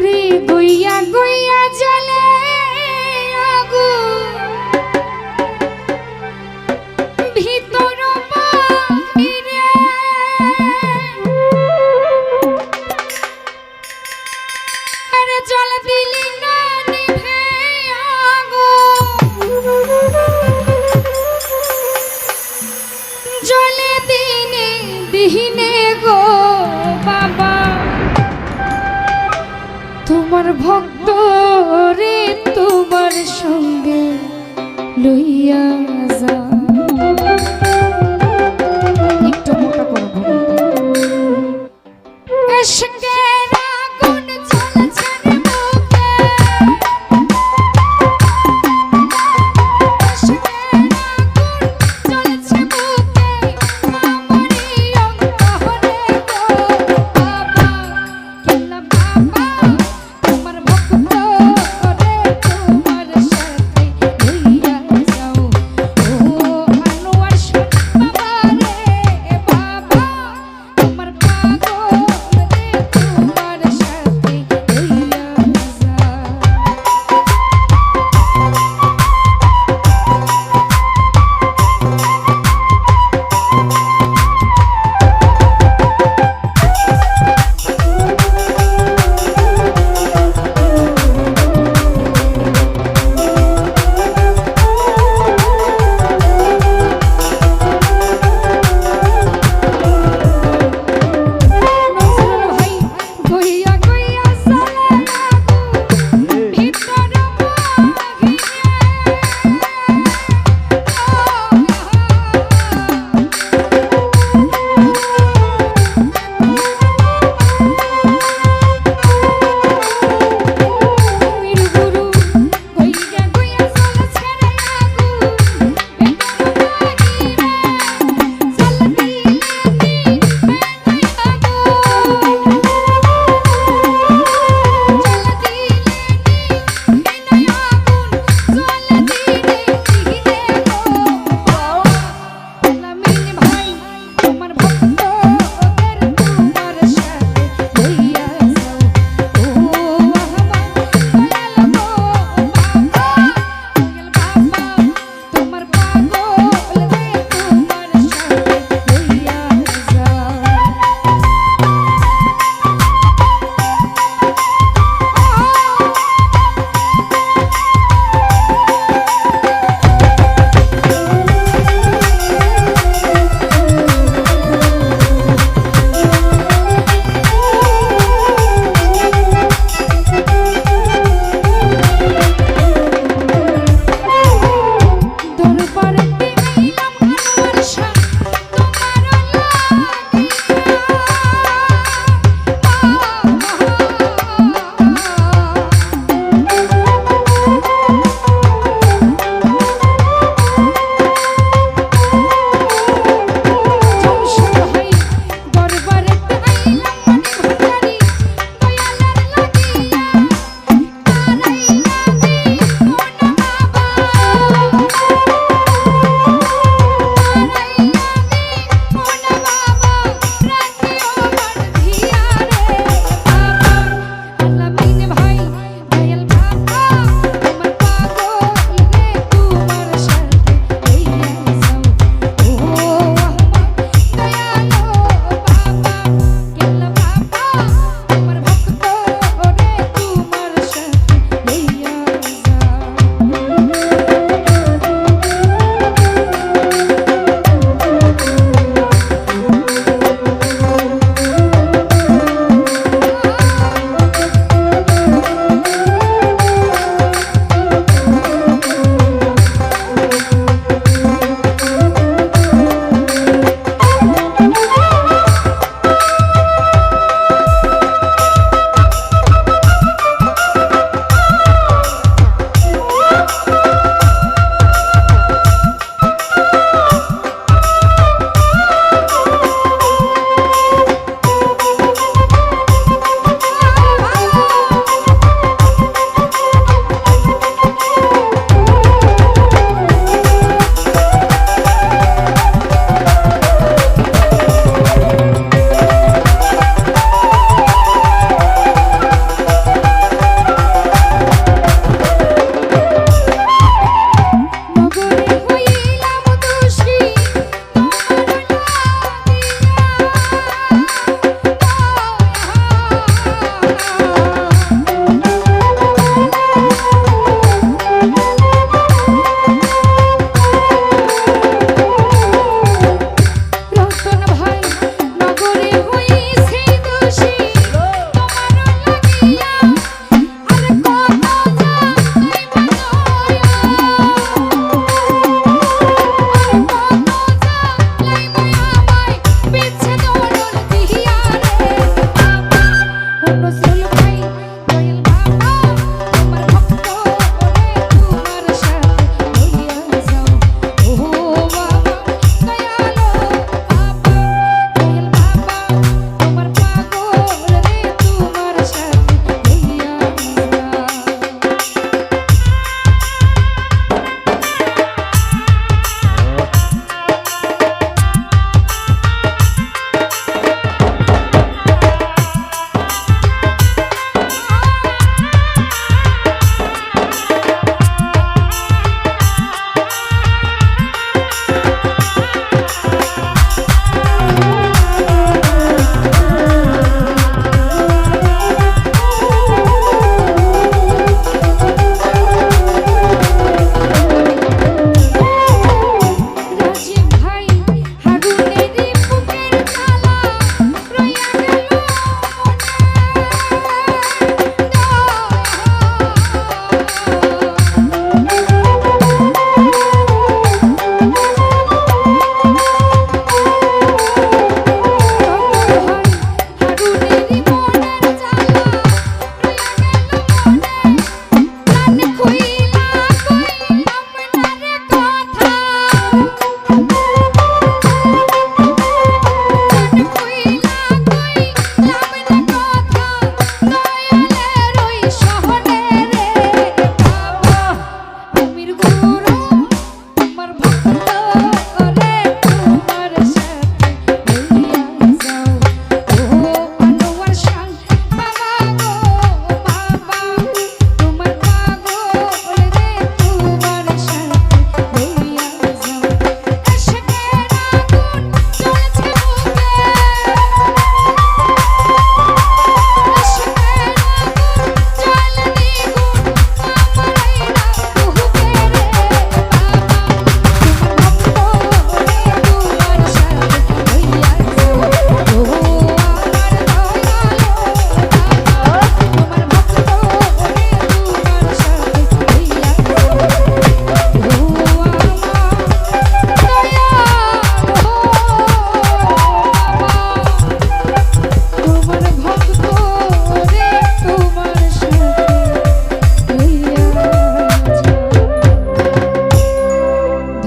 ওরে গইয়া গইয়া জ্বলে আগুন ভিতর জল দিলি না নিভে জলে দিনে দিনে গো। তোমার ভক্ত রে তোমার সঙ্গে লইয়া যা।